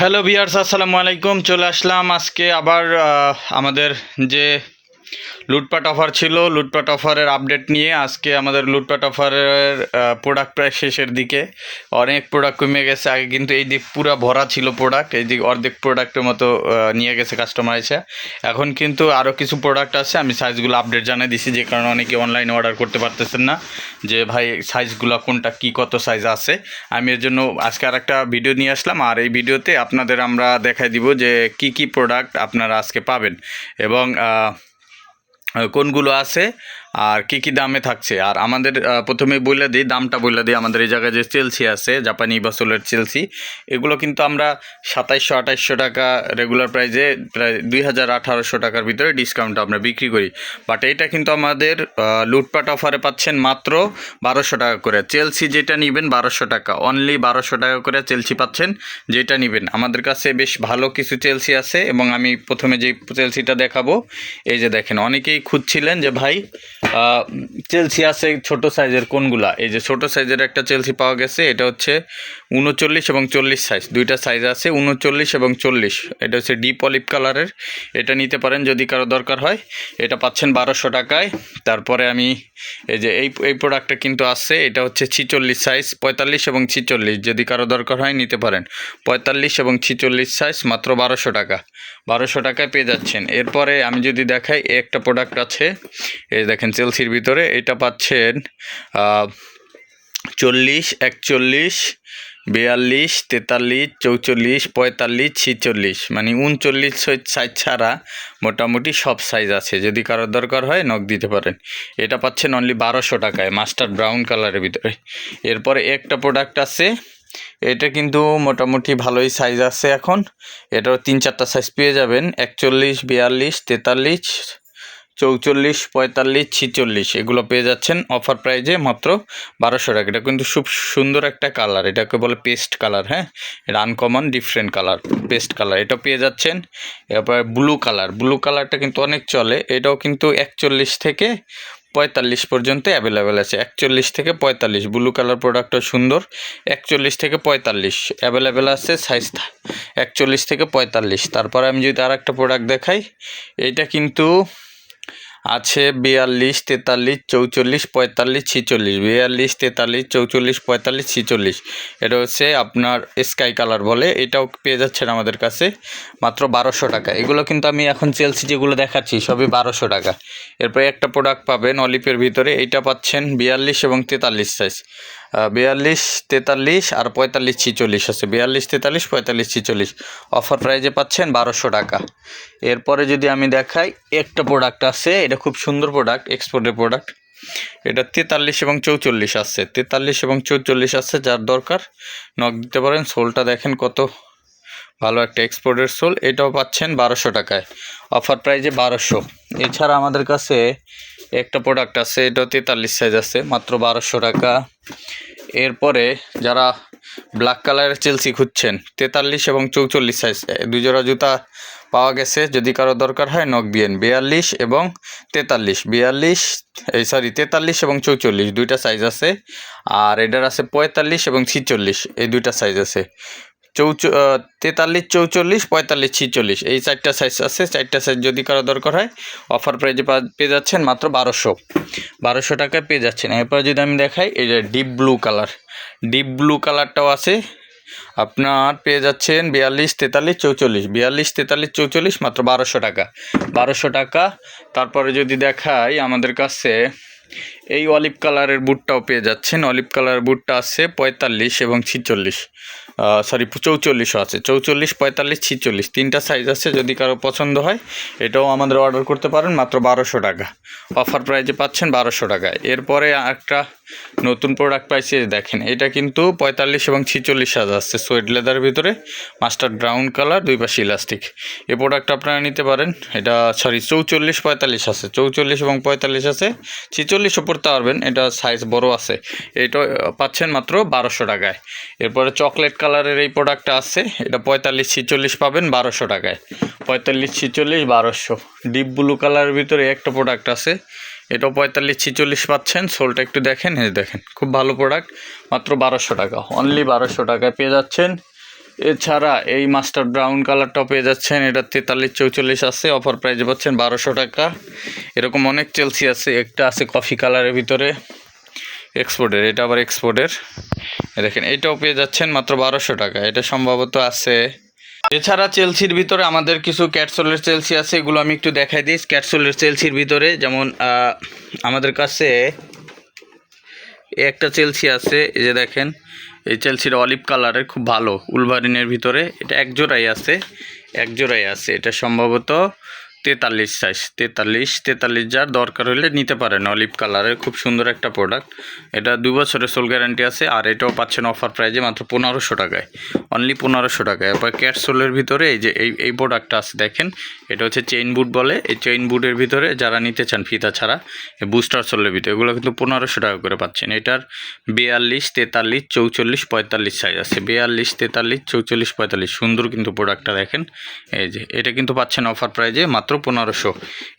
Hello বিয়ার্স আসসালামু আলাইকুম। চলে আসলাম আজকে আবার আমাদের যে লুটপাট অফার ছিল। লুটপাট অফারের আপডেট নিয়ে আজকে আমাদের লুটপাট অফারের প্রোডাক্ট প্রায় শেষের দিকে। অনেক প্রোডাক্ট কমে গেছে। আগে কিন্তু এই দিক পুরো ভরা ছিল প্রোডাক্ট এই দিক অর্ধেক প্রোডাক্টের মতো নিয়ে গেছে কাস্টমার এসে। এখন কিন্তু আরও কিছু প্রোডাক্ট আছে। আমি সাইজগুলো আপডেট জানিয়ে দিছি, যে কারণে অনেকে অনলাইনে অর্ডার করতে পারতেছেন না। যে ভাই সাইজগুলো কোনটা, কি কত সাইজ আছে? আমি এর জন্য আজকে আর একটা ভিডিও নিয়ে আসলাম। আর এই ভিডিওতে আপনাদের আমরা দেখাই দিব যে কি কি প্রোডাক্ট আপনারা আজকে পাবেন। এবং কোনগুলো আছে? আর কি কি দামে থাকছে? আর আমাদের প্রথমে বলে দিই, দামটা বলে দিই, আমাদের এই জায়গায় যে চেলসি আছে জাপানি বাসলের চেলসি এগুলো কিন্তু আমরা সাতাইশশো, আঠাইশশো টাকা রেগুলার প্রাইজে প্রায় দুই হাজার আঠারোশো টাকার ভিতরে ডিসকাউন্ট আমরা বিক্রি করি। বাট এটা কিন্তু আমাদের লুটপাট অফারে পাচ্ছেন মাত্র বারোশো টাকা করে। চেলসি যেটা নেবেন বারোশো টাকা অনলি বারোশো টাকা করে চেলসি পাচ্ছেন যেটা নেবেন। আমাদের কাছে বেশ ভালো কিছু চেলসি আছে, এবং আমি প্রথমে যে চেলসিটা দেখাবো, এই যে দেখেন, অনেকেই খুঁজছিলেন যে ভাই চেলসি আছে ছোট সাইজের কোনগুলা? এই যে ছোট সাইজের একটা চেলসি পাওয়া গেছে, এটা হচ্ছে উনচল্লিশ এবং চল্লিশ সাইজ দুইটা সাইজ আছে, উনচল্লিশ এবং চল্লিশ। এটা হচ্ছে ডিপ অলিভ কালারের এটা নিতে পারেন যদি কারও দরকার হয়। এটা পাচ্ছেন বারোশো টাকায়। তারপরে আমি এই যে এই এই প্রোডাক্টটা কিন্তু আছে, এটা হচ্ছে ছিচল্লিশ সাইজ পঁয়তাল্লিশ এবং ছিচল্লিশ, যদি কারও দরকার হয় নিতে পারেন। পঁয়তাল্লিশ এবং ছিচল্লিশ সাইজ মাত্র বারোশো টাকা। বারোশো টাকায় পেয়ে যাচ্ছেন। এরপরে আমি যদি দেখাই একটা প্রোডাক্ট আছে, এই দেখেন চেলসির ভিতরে, এটা পাচ্ছেন চল্লিশ, একচল্লিশ, বিয়াল্লিশ, তেতাল্লিশ, চৌচল্লিশ, পঁয়তাল্লিশ, ছিচল্লিশ। মানে উনচল্লিশ সাইজ ছাড়া মোটামুটি সব সাইজ আছে। যদি কারোর দরকার হয় নখ দিতে পারেন। এটা পাচ্ছেন অনলি বারোশো টাকায় মাস্টার ব্রাউন কালারের ভিতরে। এরপরে একটা প্রোডাক্ট আছে, এটা কিন্তু মোটামুটি ভালোই সাইজ আছে এখন। এটাও তিন চারটা সাইজ পেয়ে যাবেন। একচল্লিশ, বিয়াল্লিশ, তেতাল্লিশ চৌচল্লিশ, পঁয়তাল্লিশ, ছিচল্লিশ। এগুলো পেয়ে যাচ্ছেন অফার প্রাইজে মাত্র বারোশো টাকা। এটা কিন্তু খুব সুন্দর একটা কালার এটাকে বলে পেস্ট কালার হ্যাঁ? এটা uncommon different colour paste colour এটা পেয়ে যাচ্ছেন। এরপর ব্লু কালার ব্লু কালারটা কিন্তু অনেক চলে। এটাও কিন্তু একচল্লিশ থেকে পঁয়তাল্লিশ পর্যন্ত অ্যাভেলেবেল আছে। একচল্লিশ থেকে পঁয়তাল্লিশ। ব্লু কালার প্রোডাক্টটা সুন্দর। একচল্লিশ থেকে পঁয়তাল্লিশ অ্যাভেলেবেল আছে সাইজ একচল্লিশ থেকে পঁয়তাল্লিশ। তারপরে আমি যদি আর একটা প্রোডাক্ট দেখাই, এটা কিন্তু আছে বিয়াল্লিশ, তেতাল্লিশ, চৌচল্লিশ, পঁয়তাল্লিশ, ছিচল্লিশ। বিয়াল্লিশ, তেতাল্লিশ, চৌচল্লিশ, পঁয়তাল্লিশ, ছিচল্লিশ। এটা হচ্ছে আপনার স্কাই কালার বলে। এটাও পেয়ে যাচ্ছেন আমাদের কাছে মাত্র বারোশো টাকা। এগুলো কিন্তু আমি এখন চেলসি যেগুলো দেখাচ্ছি, সবই বারোশো টাকা। এরপরে একটা প্রোডাক্ট পাবেন অলিপের ভিতরে। এইটা পাচ্ছেন বিয়াল্লিশ এবং তেতাল্লিশ সাইজ বিয়াল্লিশ, তেতাল্লিশ আর পঁয়তাল্লিশ ছিচল্লিশ আছে। বিয়াল্লিশ, তেতাল্লিশ, পঁয়তাল্লিশ, ছিচল্লিশ। অফার প্রাইজে পাচ্ছেন বারোশো টাকা। এরপরে যদি আমি দেখাই, একটা প্রোডাক্ট আছে, এটা খুব সুন্দর প্রোডাক্ট এক্সপোর্টের প্রোডাক্ট এটা তেতাল্লিশ এবং চৌচল্লিশ আছে। তেতাল্লিশ এবং চৌচল্লিশ আছে, যার দরকার। নক দিতে পারেন, সোলটা দেখেন কত ভালো একটা এক্সপোর্টের সোল। এটাও পাচ্ছেন বারোশো টাকায়। অফার প্রাইজে বারোশো। এছাড়া আমাদের কাছে একটা প্রোডাক্ট আছে এটা তেতাল্লিশ সাইজ আছে, মাত্র বারোশো টাকা। এরপরে যারা ব্ল্যাক কালারের চেলসি খুঁজছেন, তেতাল্লিশ এবং চৌচল্লিশ সাইজ দুই জোড়া জুতা পাওয়া গেছে, যদি কারও দরকার হয় নক দিয়েন বিয়াল্লিশ এবং তেতাল্লিশ। বিয়াল্লিশ, এই সরি তেতাল্লিশ এবং চৌচল্লিশ, দুইটা সাইজ আছে। আর এটার আছে পঁয়তাল্লিশ এবং ছিচল্লিশ, এই দুইটা সাইজ আছে। চৌচ তেতাল্লিশ, চৌচল্লিশ, পঁয়তাল্লিশ, ছিচল্লিশ। এই চারটা সাইজ আছে, চারটা সাইজ যদি কারও দরকার হয় অফার প্রাইজে পেয়ে যাচ্ছেন মাত্র বারোশো। বারোশো টাকায় পেয়ে যাচ্ছেন। এরপর যদি আমি দেখাই, এই যে deep blue colour deep blue কালারটাও আছে। আপনার পেয়ে যাচ্ছেন বিয়াল্লিশ, তেতাল্লিশ, চৌচল্লিশ। বিয়াল্লিশ, তেতাল্লিশ, চৌচল্লিশ, মাত্র বারোশো টাকা। বারোশো টাকা। তারপরে যদি দেখাই আমাদের কাছে এই অলিভ কালারের বুটটাও পেয়ে যাচ্ছেন। অলিভ কালারের বুটটা আছে পঁয়তাল্লিশ এবং ছিচল্লিশ। সরি চৌচল্লিশও আছে। চৌচল্লিশ, পঁয়তাল্লিশ, ছিচল্লিশ। তিনটা সাইজ আছে, যদি কারও পছন্দ হয়, এটাও আমাদের অর্ডার করতে পারেন, মাত্র বারোশো টাকা। অফার প্রাইজে পাচ্ছেন বারোশো টাকায় এরপরে একটা নতুন প্রোডাক্ট পাইছি দেখেন। এটা কিন্তু পঁয়তাল্লিশ এবং ছিচল্লিশ সাইজ আসছে সোয়েড লেদারের ভিতরে। মাস্টার ব্রাউন কালার দুই পাশে ইলাস্টিক এ প্রোডাক্ট আপনারা নিতে পারেন। এটা সরি চৌচল্লিশ, পঁয়তাল্লিশ আছে। চৌচল্লিশ এবং পঁয়তাল্লিশ আছে। ছিচল্লিশও পড়তে পারবেন, এটা সাইজ বড় আছে। এটা পাচ্ছেন মাত্র বারোশো টাকায়। এরপরে চকলেট কালারের এই প্রোডাক্টটা আছে, এটা পঁয়তাল্লিশ ছিচল্লিশ পাবেন বারোশো টাকায়। পঁয়তাল্লিশ ছিচল্লিশ, বারোশো। ডিপ ব্লু কালারের ভিতরে একটা প্রোডাক্ট আছে, এটাও পঁয়তাল্লিশ ছিচল্লিশ পাচ্ছেন। সোলটা একটু দেখেন, এই দেখেন, খুব ভালো প্রোডাক্ট মাত্র বারোশো টাকা। অনলি বারোশো টাকায় পেয়ে যাচ্ছেন। এছাড়া এই মাস্টার ব্রাউন কালারটাও পেয়ে যাচ্ছেন। এটা তেতাল্লিশ চৌচল্লিশ আছে অফার প্রাইজে পাচ্ছেন বারোশো টাকা। এরকম অনেক চেলসি আছে, একটা আছে কফি কালারের ভিতরে এক্সপোর্টের এটা আবার এক্সপোর্টের দেখেন, এটাও পেয়ে যাচ্ছেন মাত্র বারোশো টাকা। এটা সম্ভবত আছে। এছাড়া চেলসির ভিতরে আমাদের কিছু ক্যাটসোলের চেলসি আছে, এগুলো আমি একটু দেখাই দিই। ক্যাটসোলের চেলসির ভিতরে যেমন আমাদের কাছে একটা চেলসি আছে, এই যে দেখেন এই চেলসির অলিভ কালারের খুব ভালো। উলভারিনের ভিতরে এটা এক জোড়াই আছে, এক জোড়াই আছে। এটা সম্ভবত তেতাল্লিশ সাইজ তেতাল্লিশ তেতাল্লিশ যার দরকার হলে নিতে পারেন অলিভ কালারের খুব সুন্দর একটা প্রোডাক্ট এটা দু বছরের সোল গ্যারান্টি আছে আর এটাও পাচ্ছেন অফার প্রাইজে মাত্র পনেরোশো টাকায়। অনলি পনেরোশো টাকায় এরপর ক্যাটসোলের ভিতরে এই যে এই এই প্রোডাক্টটা আছে, দেখেন, এটা হচ্ছে চেইন বুট বলে। এই চেইন বুটের ভিতরে যারা নিতে চান ফিতা ছাড়া বুস্টার সোলের ভিতরে, এগুলো কিন্তু পনেরোশো টাকা করে পাচ্ছেন। এটার বিয়াল্লিশ, তেতাল্লিশ, চৌচল্লিশ, পঁয়তাল্লিশ সাইজ আছে। বিয়াল্লিশ, তেতাল্লিশ, চৌচল্লিশ, পঁয়তাল্লিশ, সুন্দর কিন্তু প্রোডাক্টটা দেখেন। এই যে, এটা কিন্তু পাচ্ছেন অফার প্রাইজে মাত্র পনেরোশো।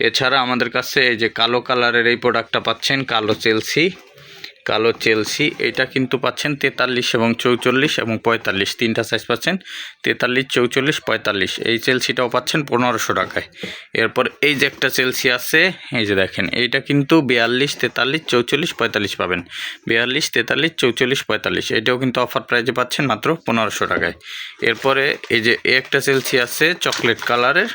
এছাড়া আমাদের কাছে এই যে কালো কালারের এই প্রোডাক্টটা পাচ্ছেন, কালো চেলসি কালো চেলসি, এটা কিন্তু পাচ্ছেন তেতাল্লিশ এবং চৌচল্লিশ এবং পঁয়তাল্লিশ, তিনটা সাইজ পাচ্ছেন তেতাল্লিশ, চৌচল্লিশ, পঁয়তাল্লিশ। এই চেলসিটাও পাচ্ছেন পনেরোশো টাকায়। এরপর এই যে একটা চেলসি আছে, এই যে দেখেন, এইটা কিন্তু বিয়াল্লিশ, তেতাল্লিশ, চৌচল্লিশ, পঁয়তাল্লিশ পাবেন। বিয়াল্লিশ, তেতাল্লিশ, চৌচল্লিশ, পঁয়তাল্লিশ, এটাও কিন্তু অফার প্রাইজে পাচ্ছেন মাত্র পনেরোশো টাকায়। এরপরে এই যে একটা চেলসি আছে চকলেট কালারের,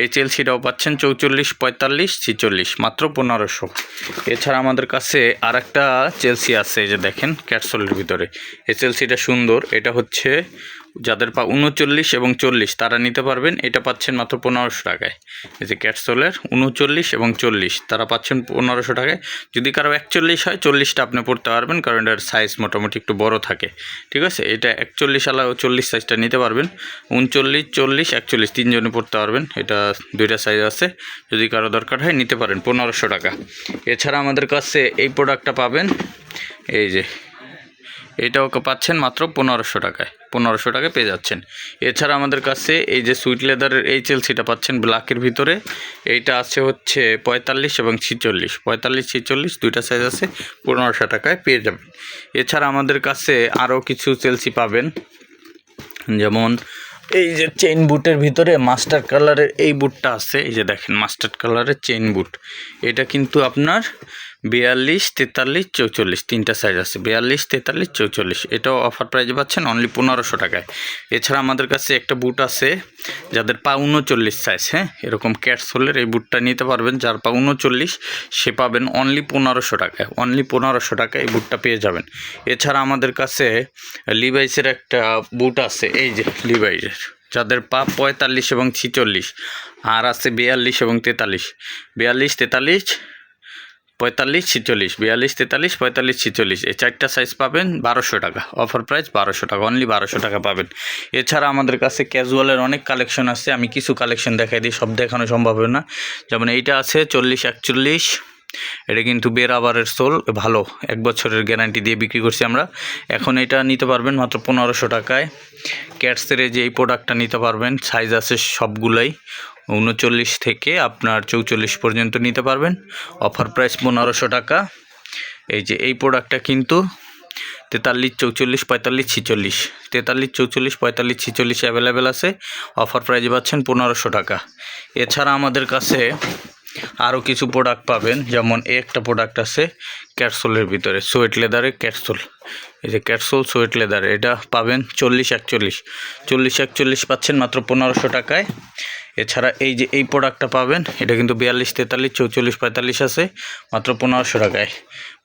এই চেলসিটাও পাচ্ছেন চৌচল্লিশ, পঁয়তাল্লিশ, ছিচল্লিশ, মাত্র পনেরোশো। এছাড়া আমাদের কাছে আর একটা চেলসি আছে এই যে দেখেন ক্যাটসলের ভিতরে। এই চেলসিটা সুন্দর এটা হচ্ছে যাদের পা উনচল্লিশ এবং চল্লিশ, তারা নিতে পারবেন। এটা পাচ্ছেন মাত্র পনেরোশো টাকায়। এই যে ক্যাটসোলের উনচল্লিশ এবং চল্লিশ, তারা পাচ্ছেন পনেরোশো টাকায়। যদি কারও একচল্লিশ হয়, চল্লিশটা আপনি পড়তে পারবেন, কারণ এটার সাইজ মোটামুটি একটু বড় থাকে। ঠিক আছে? এটা একচল্লিশ আলা ও চল্লিশ সাইজটা নিতে পারবেন। উনচল্লিশ, চল্লিশ, একচল্লিশ তিনজনে পড়তে পারবেন। এটা দুইটা সাইজ আছে। যদি কারও দরকার হয়, নিতে পারেন, পনেরোশো টাকা। এছাড়া আমাদের কাছে এই প্রোডাক্টটা পাবেন। এই যে এটাও পাচ্ছেন মাত্র পনেরোশো টাকায়। পনেরোশো টাকায় পেয়ে যাচ্ছেন। এছাড়া আমাদের কাছে এই যে সুইট লেদারের এই চেলসিটা পাচ্ছেন ব্ল্যাকের ভিতরে। এইটা আছে হচ্ছে পঁয়তাল্লিশ এবং ছিচল্লিশ। পঁয়তাল্লিশ, ছিচল্লিশ দুইটা সাইজ আছে, পনেরোশো টাকায় পেয়ে যাবেন। এছাড়া আমাদের কাছে আরও কিছু চেলসি পাবেন। যেমন এই যে চেইন বুটের ভিতরে মাস্টার কালারের এই বুটটা আছে। এই যে দেখেন মাস্টার কালারের চেইন বুট। এটা কিন্তু আপনার বিয়াল্লিশ, তেতাল্লিশ, চৌচল্লিশ, তিনটা সাইজ আছে। বিয়াল্লিশ, তেতাল্লিশ, চৌচল্লিশ, এটাও অফার প্রাইজে পাচ্ছেন অনলি পনেরোশো টাকায়। এছাড়া আমাদের কাছে একটা বুট আছে, যাদের পা উনচল্লিশ সাইজ হ্যাঁ? এরকম ক্যাটসোলের এই বুটটা নিতে পারবেন। যার পা উনচল্লিশ, সে পাবেন অনলি পনেরোশো টাকায়। অনলি পনেরোশো টাকায় এই বুটটা পেয়ে যাবেন। এছাড়া আমাদের কাছে লিভাইসের একটা বুট আছে, এই যে লিভাইসের যাদের পা পঁয়তাল্লিশ এবং ছিচল্লিশ, আর আছে বিয়াল্লিশ এবং তেতাল্লিশ। বিয়াল্লিশ, তেতাল্লিশ পঁয়তাল্লিশ ছিচল্লিশ, বিয়াল্লিশ তেতাল্লিশ, পঁয়তাল্লিশ ছিচল্লিশ। এই চারটা সাইজ পাবেন বারোশো টাকা। অফার প্রাইস বারোশো টাকা অনলি বারোশো টাকা পাবেন। এছাড়া আমাদের কাছে ক্যাজুয়ালের অনেক কালেকশন আছে। আমি কিছু কালেকশন দেখাই দিই, সব দেখানো সম্ভব হবে না। যেমন এইটা আছে চল্লিশ একচল্লিশ। এটা কিন্তু বেরাবারের সোল ভালো। এক বছরের গ্যারান্টি দিয়ে বিক্রি করছি আমরা। এখন এটা নিতে পারবেন মাত্র পনেরোশো টাকায়। ক্যাটসের যে এই প্রোডাক্টটা নিতে পারবেন সাইজ আছে সবগুলাই। উনচল্লিশ থেকে আপনার চৌচল্লিশ পর্যন্ত নিতে পারবেন। অফার প্রাইস পনেরোশো টাকা। এই যে এই প্রোডাক্টটা কিন্তু তেতাল্লিশ, চৌচল্লিশ, পঁয়তাল্লিশ, ছিচল্লিশ। তেতাল্লিশ, চৌচল্লিশ, পঁয়তাল্লিশ, ছিচল্লিশ অ্যাভেলেবেল আছে। অফার প্রাইজে পাচ্ছেন পনেরোশো টাকা। এছাড়া আমাদের কাছে আরও কিছু প্রোডাক্ট পাবেন, যেমন একটা প্রোডাক্ট আছে ক্যাটসোলের ভিতরে, সোয়েট লেদারে ক্যাটসোল এই যে ক্যাটসোল সোয়েট লেদার, এটা পাবেন চল্লিশ, একচল্লিশ। চল্লিশ, একচল্লিশ পাচ্ছেন মাত্র পনেরোশো টাকায়। এছাড়া এই যে এই প্রোডাক্টটা পাবেন, এটা কিন্তু বিয়াল্লিশ, তেতাল্লিশ, চৌচল্লিশ, পঁয়তাল্লিশ আছে, মাত্র পনেরোশো টাকায়।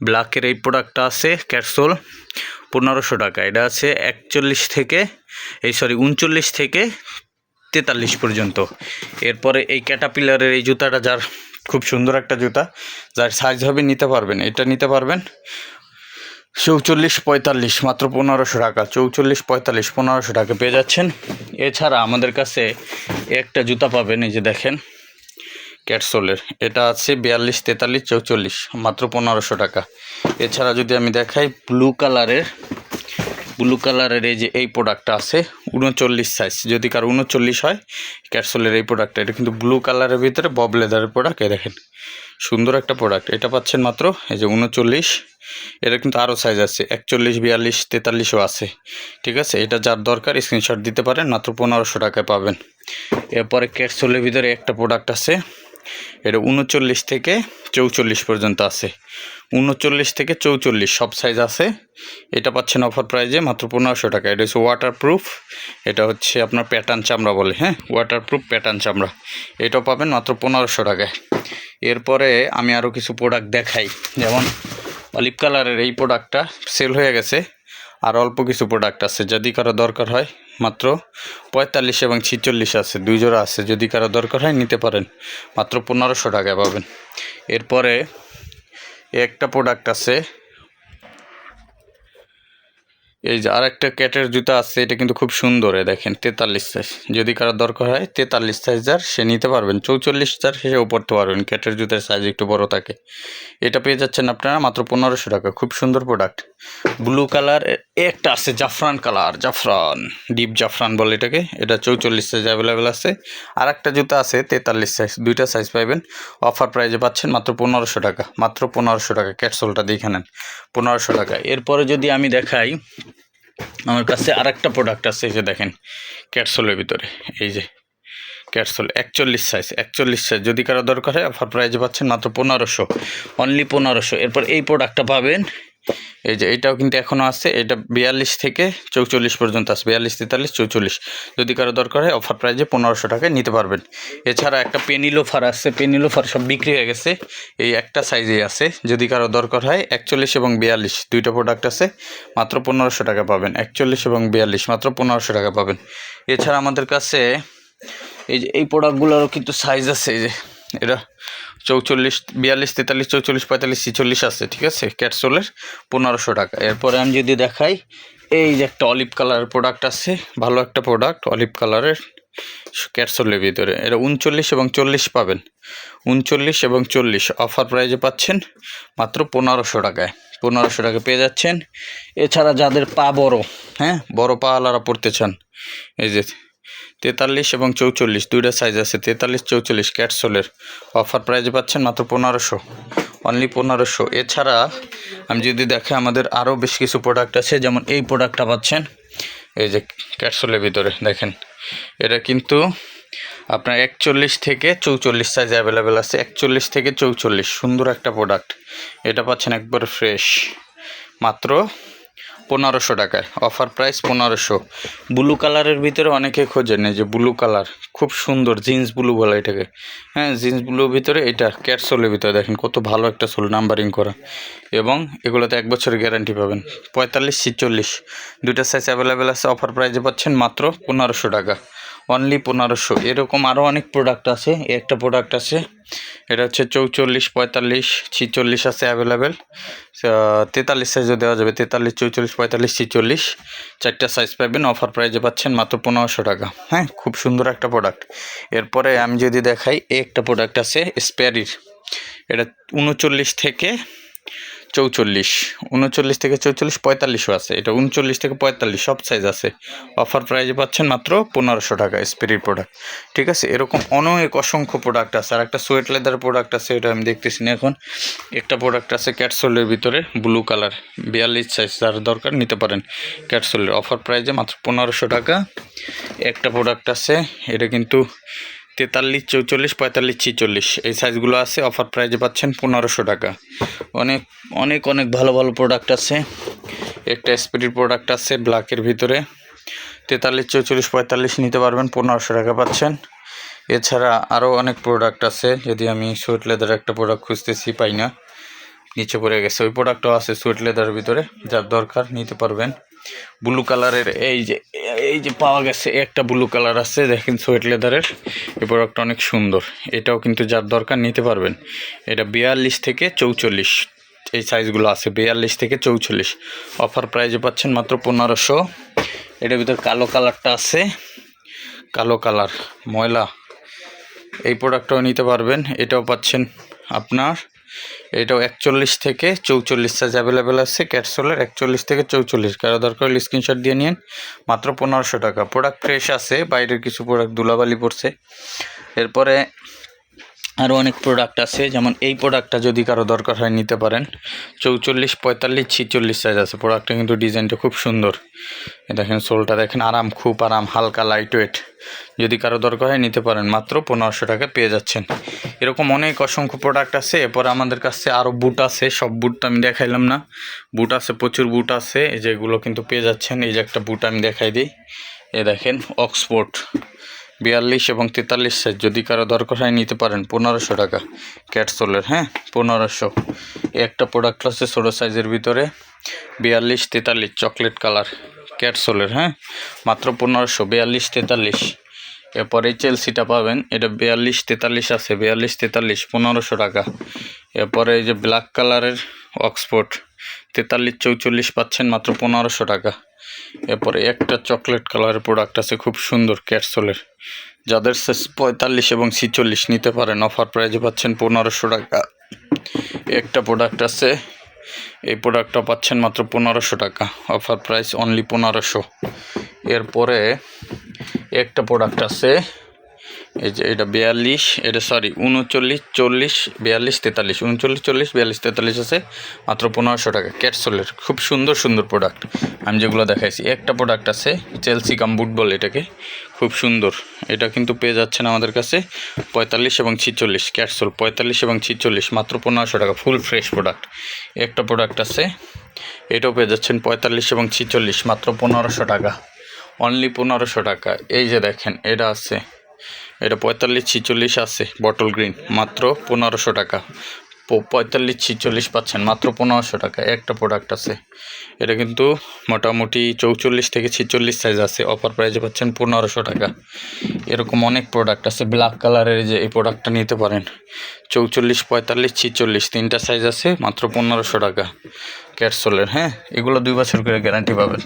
ব্ল্যাকের এই প্রোডাক্টটা আছে ক্যাটসোল পনেরোশো টাকা। এটা আছে একচল্লিশ থেকে, এই সরি উনচল্লিশ থেকে তেতাল্লিশ পর্যন্ত। এরপরে এই ক্যাটাপিলারের এই জুতাটা যার খুব সুন্দর একটা জুতা, যার সাইজ হবে, নিতে পারবেন। এটা নিতে পারবেন চৌচল্লিশ পঁয়তাল্লিশ, মাত্র পনেরোশো টাকা। চৌচল্লিশ পঁয়তাল্লিশ, পনেরোশো টাকা পেয়ে যাচ্ছেন। এছাড়া আমাদের কাছে একটা জুতা পাবেন, এই যে দেখেন, ক্যাটসোলের। এটা আছে বিয়াল্লিশ, তেতাল্লিশ, চৌচল্লিশ, মাত্র পনেরোশো টাকা। এছাড়া যদি আমি দেখাই, ব্লু কালারের ব্লু কালারের এই যে এই প্রোডাক্টটা আছে, উনচল্লিশ সাইজ যদি কারও উনচল্লিশ হয় ক্যাটসোলের এই প্রোডাক্টটা এটা কিন্তু ব্লু কালারের ভিতরে বব লেদারের প্রোডাক্ট এই দেখেন। সুন্দর একটা প্রোডাক্ট এটা পাচ্ছেন মাত্র, এই যে উনচল্লিশ। এটা কিন্তু আরও সাইজ আছে, একচল্লিশ, বিয়াল্লিশ, তেতাল্লিশও আছে। ঠিক আছে? এটা যার দরকার স্ক্রিনশট দিতে পারেন, মাত্র পনেরোশো টাকায় পাবেন। এরপরে ক্যাটসোলের ভিতরে একটা প্রোডাক্ট আছে। এটা উনচল্লিশ থেকে চৌচল্লিশ পর্যন্ত আছে। উনচল্লিশ থেকে চৌচল্লিশ, সব সাইজ আছে। এটা পাচ্ছেন অফার প্রাইজে মাত্র পনেরোশো টাকা। এটা হচ্ছে ওয়াটার প্রুফ এটা হচ্ছে আপনার প্যাটার্ন চামড়া বলে হ্যাঁ? ওয়াটার প্রুফ প্যাটার্ন চামড়া। এটাও পাবেন মাত্র পনেরোশো টাকায়। এরপরে আমি আরও কিছু প্রোডাক্ট দেখাই। যেমন অলিভ কালারের এই প্রোডাক্টটা সেল হয়ে গেছে। আর অল্প কিছু প্রোডাক্ট আছে, যদি কারও দরকার হয়। মাত্র পঁয়তাল্লিশ এবং ছিচল্লিশ আছে, দুই জোড়া আছে, যদি কারও দরকার হয় নিতে পারেন। মাত্র পনেরোশো টাকায় পাবেন। এরপরে একটা প্রোডাক্ট আছে এই যে আরেকটা ক্যাটের জুতা আছে, এটা কিন্তু খুব সুন্দর দেখেন, তেতাল্লিশ সাইজ যদি কারও দরকার হয়, তেতাল্লিশ সাইজ যার সে নিতে পারবেন। চৌচল্লিশ যার সেও পড়তে পারবেন, ক্যাটের জুতার সাইজ একটু বড় থাকে। এটা পেয়ে যাচ্ছেন আপনারা মাত্র পনেরোশো টাকা, খুব সুন্দর প্রোডাক্ট ব্লু কালার একটা আছে জাফরান কালার জাফরান ডিপ জাফরান বলে এটাকে। এটা চৌচল্লিশ সাইজ অ্যাভেলেবেল আছে। আর একটা জুতা আছে, তেতাল্লিশ সাইজ দুইটা সাইজ পাইবেন। অফার প্রাইজে পাচ্ছেন মাত্র পনেরোশো টাকা, মাত্র পনেরোশো টাকা, ক্যাটসোলটা দেখে নেন, পনেরোশো টাকা। এরপরে যদি আমি দেখাই আমার কাছে আরেকটা প্রোডাক্ট আছে, এই যে দেখেন ক্যাটসোলের ভিতরে। এই যে ক্যাটসোল একচল্লিশ সাইজ একচল্লিশ সাইজ যদি কারও দরকার হয় অফার প্রাইজে পাচ্ছেন মাত্র পনেরোশো অনলি পনেরোশো। এরপর এই প্রোডাক্টটা পাবেন এই যে এটাও কিন্তু এখনও আছে, এটা বিয়াল্লিশ থেকে চৌচল্লিশ পর্যন্ত আছে, বিয়াল্লিশ, তেতাল্লিশ, চৌচল্লিশ। যদি কারও দরকার হয় অফার প্রাইজে পনেরোশো টাকায় নিতে পারবেন। এছাড়া একটা পেনিলোফার আছে পেনিলোফার সব বিক্রি হয়ে গেছে, এই একটা সাইজেই আছে। যদি কারও দরকার হয়, একচল্লিশ এবং বিয়াল্লিশ, দুইটা প্রোডাক্ট আছে, মাত্র পনেরোশো টাকা পাবেন। একচল্লিশ এবং বিয়াল্লিশ, মাত্র পনেরোশো টাকা পাবেন। এছাড়া আমাদের কাছে, এই যে এই প্রোডাক্টগুলোরও কিন্তু সাইজ আছে, এই যে, এটা চৌচল্লিশ, বিয়াল্লিশ, তেতাল্লিশ, চৌচল্লিশ, পঁয়তাল্লিশ, ছিচল্লিশ আছে, ঠিক আছে? ক্যাটসোলের পনেরোশো টাকা। এরপরে আমি যদি দেখাই, এই যে একটা অলিভ কালারের প্রোডাক্ট আছে, ভালো একটা প্রোডাক্ট অলিভ কালারের ক্যাটসোলের ভিতরে। এটা উনচল্লিশ এবং চল্লিশ পাবেন। উনচল্লিশ এবং চল্লিশ অফার প্রাইজে পাচ্ছেন মাত্র পনেরোশো টাকায়। পনেরোশো টাকা পেয়ে যাচ্ছেন। এছাড়া যাদের পা বড় হ্যাঁ বড় পা আলারা পড়তে চান, এই যে তেতাল্লিশ এবং চৌচল্লিশ, দুইটা সাইজ আছে, তেতাল্লিশ, চৌচল্লিশ ক্যাটসোলের অফার প্রাইজে পাচ্ছেন মাত্র পনেরোশো অনলি পনেরোশো। এছাড়া আমি যদি দেখে আমাদের আরও বেশ কিছু প্রোডাক্ট আছে, যেমন এই প্রোডাক্টটা পাচ্ছেন, এই যে ক্যাটসোলের ভিতরে, দেখেন। এটা কিন্তু আপনার একচল্লিশ থেকে চৌচল্লিশ সাইজ অ্যাভেলেবেল আছে, একচল্লিশ থেকে চৌচল্লিশ, সুন্দর একটা প্রোডাক্ট এটা পাচ্ছেন একবার ফ্রেশ মাত্র পনেরোশো টাকায়। অফার প্রাইস পনেরোশো। ব্লু কালারের ভিতরে অনেকে খোঁজে নেই যে ব্লু কালার খুব সুন্দর জিন্স ব্লু বলে এটাকে। হ্যাঁ জিন্স ব্লুর ভিতরে এটা ক্যাট সোলের ভিতরে দেখেন কত ভালো একটা সোল নাম্বারিং করা। এবং এগুলোতে এক বছরের গ্যারান্টি পাবেন। পঁয়তাল্লিশ ছিচল্লিশ। দুইটা সাইজ অ্যাভেলেবেল আছে অফার প্রাইসে পাচ্ছেন মাত্র পনেরোশো টাকা। অনলি পনেরোশো। এরকম আরও অনেক প্রোডাক্ট আছে। একটা প্রোডাক্ট আছে। এটা হচ্ছে চৌচল্লিশ, পঁয়তাল্লিশ, ছিচল্লিশ আছে অ্যাভেলেবেল তেতাল্লিশ সাইজও দেওয়া যাবে। তেতাল্লিশ, চৌচল্লিশ, পঁয়তাল্লিশ, ছিচল্লিশ। চারটা সাইজ পাবেন। অফার প্রাইজে পাচ্ছেন মাত্র পনেরোশো টাকা। হ্যাঁ খুব সুন্দর একটা প্রোডাক্ট এরপরে আমি যদি দেখাই একটা প্রোডাক্ট আছে স্প্যারির এটা উনচল্লিশ থেকে চৌচল্লিশ, উনচল্লিশ থেকে চৌচল্লিশ, পঁয়তাল্লিশও আছে। এটা উনচল্লিশ থেকে পঁয়তাল্লিশ, সব সাইজ আছে। অফার প্রাইজে পাচ্ছেন মাত্র পনেরোশো টাকা স্পিরিট প্রোডাক্ট ঠিক আছে? এরকম অনেক অসংখ্য প্রোডাক্ট আছে। আর একটা সোয়েট লেদার প্রোডাক্ট আছে, এটা আমি দেখতেছি না এখন। একটা প্রোডাক্ট আছে ক্যাটসোলের ভিতরে ব্লু কালার বিয়াল্লিশ সাইজ যার দরকার নিতে পারেন ক্যাটসোলের অফার প্রাইজে মাত্র পনেরোশো টাকা। একটা প্রোডাক্ট আছে, এটা কিন্তু তেতাল্লিশ, চৌচল্লিশ, পঁয়তাল্লিশ, ছিচল্লিশ। এই সাইজগুলো আছে, অফার প্রাইজে পাচ্ছেন পনেরোশো টাকা। অনেক অনেক অনেক ভালো ভালো প্রোডাক্ট আছে। একটা স্পিরিট প্রোডাক্ট আছে ব্ল্যাকের ভিতরে। তেতাল্লিশ, চৌচল্লিশ, পঁয়তাল্লিশ নিতে পারবেন, পনেরোশো টাকা পাচ্ছেন। এছাড়া আরও অনেক প্রোডাক্ট আছে, যদি আমি সুইট লেদার একটা প্রোডাক্ট খুঁজতেছি, পাই না। নিচে পড়ে গেছে, ওই প্রোডাক্টও আছে সুইট লেদারের ভিতরে, যার দরকার নিতে পারবেন। ব্লু কালারের এই যে এই যে পাওয়া গেছে একটা ব্লু কালার আছে, দেখেন সোয়েট লেদারের এই প্রোডাক্টটা অনেক সুন্দর। এটাও কিন্তু যার দরকার নিতে পারবেন। এটা বিয়াল্লিশ থেকে চৌচল্লিশ। এই সাইজগুলো আছে, বিয়াল্লিশ থেকে চৌচল্লিশ। অফার প্রাইজে পাচ্ছেন মাত্র পনেরোশো। এটার ভিতরে কালো কালারটা আছে। কালো কালার ময়লা। এই প্রোডাক্টটাও নিতে পারবেন। এটাও পাচ্ছেন আপনার এটাও একচল্লিশ থেকে চৌচল্লিশ সাইজ অ্যাভেলেবেল আছে ক্যাটসোলের একচল্লিশ থেকে চৌচল্লিশ। কারও দরকার হলে স্ক্রিনশট দিয়ে নিন মাত্র পনেরোশো টাকা। প্রোডাক্ট ফ্রেশ আছে, বাইরের কিছু প্রোডাক্ট ধুলাবালি পড়ছে। এরপরে আরও অনেক প্রোডাক্ট আছে, যেমন এই প্রোডাক্টটা যদি কারও দরকার হয় নিতে পারেন। চৌচল্লিশ, পঁয়তাল্লিশ, ছিচল্লিশ সাইজ আছে। প্রোডাক্টটা কিন্তু ডিজাইনটা খুব সুন্দর। দেখেন সোলটা দেখেন, আরাম, খুব আরাম, হালকা লাইট ওয়েট যদি কারও দরকার হয় নিতে পারেন, মাত্র পনেরোশো টাকা পেয়ে যাচ্ছেন। এরকম অনেক অসংখ্য প্রোডাক্ট আছে। এরপরে আমাদের কাছে আরও বুট আছে। সব বুটটা আমি দেখাইলাম না। বুট আছে, প্রচুর বুট আছে। যেগুলো কিন্তু পেয়ে যাচ্ছেন। এই যে একটা বুট আমি দেখাই দিই। এ দেখেন অক্সফোর্ড বিয়াল্লিশ এবং তেতাল্লিশ সাইজ যদি কারও দরকার হয় নিতে পারেন, পনেরোশো টাকা ক্যাটসোলের হ্যাঁ? পনেরোশো। একটা প্রোডাক্ট আছে ষোলো সাইজের ভিতরে, বিয়াল্লিশ, তেতাল্লিশ চকলেট কালার ক্যাটসোলের হ্যাঁ? মাত্র পনেরোশো, বিয়াল্লিশ, তেতাল্লিশ। এরপরে চেলসিটা পাবেন, এটা বিয়াল্লিশ, তেতাল্লিশ আছে, বিয়াল্লিশ, তেতাল্লিশ, পনেরোশো টাকা। এরপরে এই যে ব্ল্যাক কালারের অক্সফোর্ড তেতাল্লিশ চৌচল্লিশ পাচ্ছেন মাত্র পনেরোশো টাকা। এরপরে একটা চকলেট কালারের প্রোডাক্ট আছে, খুব সুন্দর ক্যাটসোলের যাদের সাইজ পঁয়তাল্লিশ এবং ছিচল্লিশ নিতে পারেন অফার প্রাইজে পাচ্ছেন পনেরোশো টাকা। একটা প্রোডাক্ট আছে, এই প্রোডাক্টটা পাচ্ছেন মাত্র পনেরোশো টাকা। অফার প্রাইস অনলি পনেরোশো। এরপরে একটা প্রোডাক্ট আছে এই যে, এটা বিয়াল্লিশ, এটা সরি উনচল্লিশ, চল্লিশ, বিয়াল্লিশ, তেতাল্লিশ। উনচল্লিশ, চল্লিশ, বিয়াল্লিশ, তেতাল্লিশ আছে, মাত্র পনেরোশো টাকা। ক্যাটসোলের খুব সুন্দর সুন্দর প্রোডাক্ট আমি যেগুলো দেখাইছি, একটা প্রোডাক্ট আছে চেলসি কাম বুট বল এটাকে, খুব সুন্দর। এটা কিন্তু পেয়ে যাচ্ছেন আমাদের কাছে পঁয়তাল্লিশ এবং ছিচল্লিশ ক্যাটসোল পঁয়তাল্লিশ এবং ছিচল্লিশ, মাত্র পনেরোশো টাকা ফুল ফ্রেশ প্রোডাক্ট একটা প্রোডাক্ট আছে, এটাও পেয়ে যাচ্ছেন পঁয়তাল্লিশ এবং ছিচল্লিশ, মাত্র পনেরোশো টাকা। অনলি পনেরোশো টাকা। এই যে দেখেন, এটা আছে এটা পঁয়তাল্লিশ ছিচল্লিশ আছে বটল গ্রিন মাত্র পনেরোশো টাকা। পঁয়তাল্লিশ ছিচল্লিশ পাচ্ছেন, মাত্র পনেরোশো টাকা, একটা প্রোডাক্ট আছে। এটা কিন্তু মোটামুটি চৌচল্লিশ থেকে ছিচল্লিশ সাইজ আছে অফার প্রাইজে পাচ্ছেন পনেরোশো টাকা। এরকম অনেক প্রোডাক্ট আছে ব্ল্যাক কালারের যে এই প্রোডাক্টটা নিতে পারেন। চৌচল্লিশ, পঁয়তাল্লিশ, ছিচল্লিশ, তিনটা সাইজ আছে, মাত্র পনেরোশো টাকা। ক্যাটসোলের হ্যাঁ? এগুলো দুই বছর করে গ্যারান্টি পাবেন।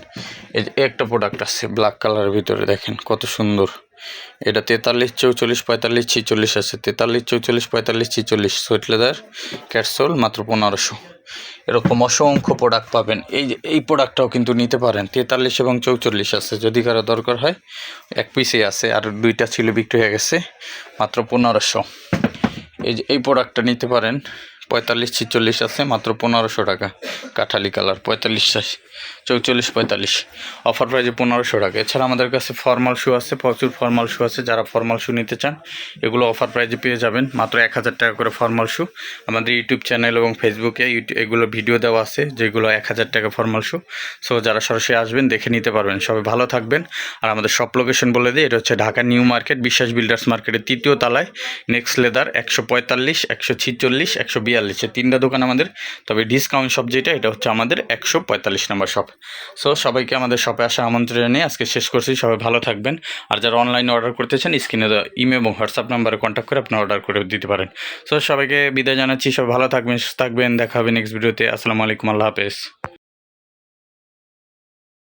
এই একটা প্রোডাক্ট আছে ব্ল্যাক কালারের ভিতরে দেখেন, কত সুন্দর। এটা তেতাল্লিশ চৌচল্লিশ, পঁয়তাল্লিশ, ছিচল্লিশ আছে। তেতাল্লিশ, চৌচল্লিশ, পঁয়তাল্লিশ, ছিচল্লিশ। সোয়েট লেদার ক্যাটসোল মাত্র পনেরোশো। এরকম অসংখ্য প্রোডাক্ট পাবেন। এই এই প্রোডাক্টটাও কিন্তু নিতে পারেন। তেতাল্লিশ এবং চৌচল্লিশ আছে। যদি কারও দরকার হয়, এক পিসেই আছে, আর দুইটা ছিল বিক্রি হয়ে গেছে, মাত্র পনেরোশো। এই যে, এই প্রোডাক্টটা নিতে পারেন। পঁয়তাল্লিশ, ছিচল্লিশ আছে, মাত্র পনেরোশো টাকা। কাঠালি কালার পঁয়তাল্লিশ চৌচল্লিশ পঁয়তাল্লিশ। অফার প্রাইজে পনেরোশো টাকা। এছাড়া আমাদের কাছে ফর্মাল শু আছে, প্রচুর ফর্মাল শু আছে। যারা ফর্মাল শু নিতে চান, এগুলো অফার প্রাইজে পেয়ে যাবেন। মাত্র এক হাজার টাকা করে ফর্মাল শু আমাদের ইউটিউব চ্যানেল এবং ফেসবুকে এগুলো ভিডিও দেওয়া আছে, যেগুলো এক হাজার টাকা ফর্মাল শু সো যারা সরাসরি আসবেন, দেখে নিতে পারবেন। সবাই ভালো থাকবেন। আর আমাদের সব লোকেশন বলে দিই, এটা হচ্ছে Dhaka new market, Biswas builders মার্কেটের তৃতীয় তলায় নেক্সট লেদার একশো পঁয়তাল্লিশ, একশো ছিচল্লিশ, একশো বিয়াল্লিশ। তিনটা দোকান আমাদের। তবে ডিসকাউন্ট সব যেটা, এটা হচ্ছে আমাদের একশো পঁয়তাল্লিশ নম্বর শপ সো সবাইকে আমাদের শপে আসা আমন্ত্রণ নিয়ে আজকে শেষ করছি। সবাই ভালো থাকবেন। আর যারা অনলাইনে অর্ডার করতে চান স্ক্রিনে ইমেল এবং হোয়াটসঅ্যাপ নাম্বারে কন্ট্যাক্ট করে আপনি অর্ডার করে দিতে পারেন। সো সবাইকে বিদায় জানাচ্ছি। সব ভালো থাকবেন, সুস্থ থাকবেন। দেখা হবে নেক্সট ভিডিওতে আসসালামু আলাইকুম। আল্লাহ হাফেজ।